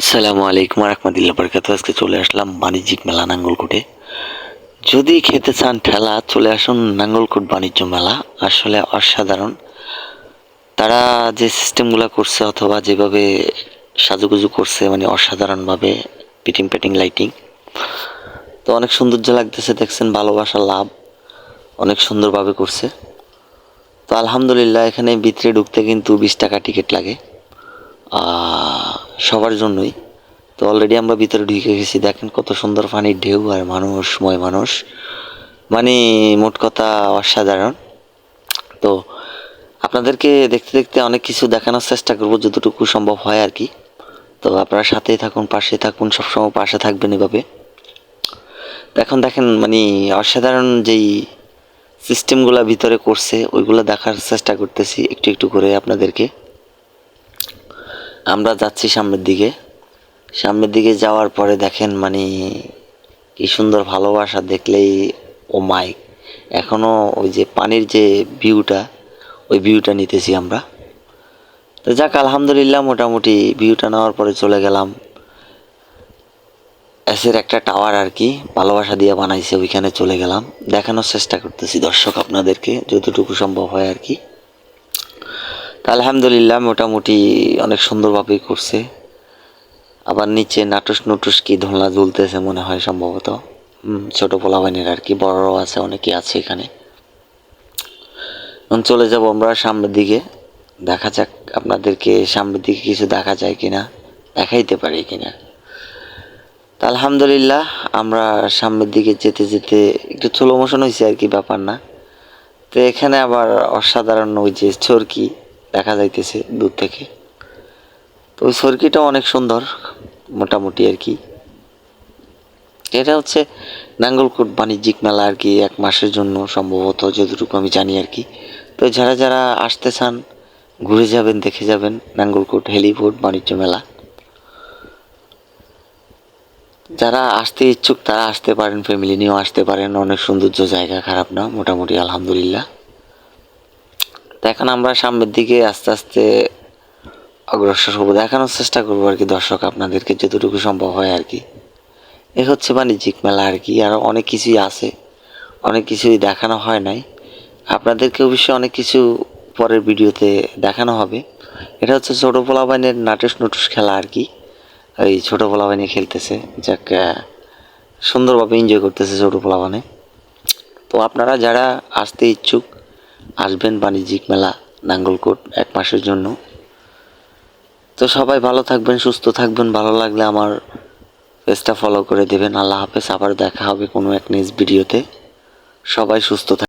আসসালামু আলাইকুম রহমতুল্লাহ বরকাত আজকে চলে আসলাম বাণিজ্যিক মেলা নাঙ্গলকোটে। যদি খেতে চান ঠেলা চলে আসুন নাঙ্গলকোট বাণিজ্য মেলা। আসলে অসাধারণ। তারা যে সিস্টেমগুলো করছে অথবা যেভাবে সাজুগুজু করছে মানে অসাধারণভাবে পিটিং পেটিং লাইটিং তো অনেক সৌন্দর্য লাগতেছে দেখছেন ভালোবাসা লাভ অনেক সুন্দরভাবে করছে। তো আলহামদুলিল্লাহ এখানে ভিতরে ঢুকতে কিন্তু বিশ টাকা টিকিট লাগে। আহ, সবার জন্যই। তো অলরেডি আমরা ভিতরে ঢুকে গেছি। দেখেন কত সুন্দর পানির ঢেউ আর মানুষময় মানুষ। মানে মোট কথা অসাধারণ। তো আপনাদেরকে দেখতে দেখতে অনেক কিছু দেখানোর চেষ্টা করব, যতটুকু সম্ভব হয় আর কি। তো আপনারা সাথেই থাকুন, পাশে থাকুন, সবসময় পাশে থাকবেন এভাবে। এখন দেখেন মানে অসাধারণ যেই সিস্টেমগুলো ভিতরে করছে, ওইগুলো দেখার চেষ্টা করতেছি একটু একটু করে আপনাদেরকে। আমরা যাচ্ছি সামনের দিকে। সামনের দিকে যাওয়ার পরে দেখেন মানে কি সুন্দর ভালোবাসা দেখলেই, ও মাই। এখনও ওই যে পানির যে ভিউটা, ওই ভিউটা নিতেছি আমরা। তো যাক, আলহামদুলিল্লাহ মোটামুটি ভিউটা নেওয়ার পরে চলে গেলাম। এসের একটা টাওয়ার আর কি, ভালোবাসা দিয়ে বানাইছে, ওইখানে চলে গেলাম। দেখানোর চেষ্টা করতেছি দর্শক আপনাদেরকে, যতটুকু সম্ভব হয় আর কি। আলহামদুলিল্লাহ, মোটামুটি অনেক সুন্দরভাবেই করছে। আবার নিচে নাটুস নুটুস কি ধোলনা ঝুলতেছে মনে হয় সম্ভবত। ছোট পোলাবাইনের আর কি, বড়রাও আছে অনেকে আছে এখানে। চলে যাব আমরা সামনের দিকে। দেখা যাক আপনাদেরকে সামনের দিকে কিছু দেখা যায় কিনা, দেখাইতে পারি কিনা। তা আলহামদুলিল্লাহ, আমরা সামনের দিকে যেতে যেতে একটু স্লো মোশন হয়েছে আর কি ব্যাপার না। তো এখানে আবার অসাধারণ ওই যে চরকি দেখা যাইতেছে দূর থেকে। তো ওই চরকিটা অনেক সুন্দর, মোটামুটি আর কি। এটা হচ্ছে নাঙ্গলকোট বাণিজ্যিক মেলা আর কি, এক মাসের জন্য সম্ভবত, যতটুকু আমি জানি আর কি। তো যারা যারা আসতে চান, ঘুরে যাবেন, দেখে যাবেন নাঙ্গলকোট হেলিপোর্ট বাণিজ্য মেলা। যারা আসতে ইচ্ছুক, তারা আসতে পারেন ফ্যামিলি নিয়েও আসতে পারেন। অনেক সৌন্দর্য, জায়গা খারাপ না, মোটামুটি আলহামদুলিল্লাহ। তো এখন আমরা সামনের দিকে আস্তে আস্তে অগ্রসর হব। দেখানোর চেষ্টা করব আর কি দর্শক আপনাদেরকে, যতটুকু সম্ভব হয় আর কি। এ হচ্ছে বাণিজ্যিক মেলা আর কি আরও অনেক কিছুই আছে। অনেক কিছুই দেখানো হয় নাই। আপনাদেরকে অবশ্যই অনেক কিছু পরের ভিডিওতে দেখানো হবে। এটা হচ্ছে ছোটো পোলাবাইনের নাটুস নুটুস খেলা আর কি। ওই ছোটো পোলাবাইনে খেলতেছে। যাক সুন্দরভাবে এনজয় করতেছে ছোটো পোলাবানে তো আপনারা যারা আসতে ইচ্ছুক আসবেন বাণিজ্যিক মেলা নাঙ্গলকোট এক মাসের জন্য। তো সবাই ভালো থাকবেন, সুস্থ থাকবেন, ভালো লাগলে আমার পেজটা ফলো করে দেবেন। আল্লাহ হাফেজ, আবার দেখা হবে কোনো এক নেক্সট ভিডিওতে সবাই সুস্থ থাকবেন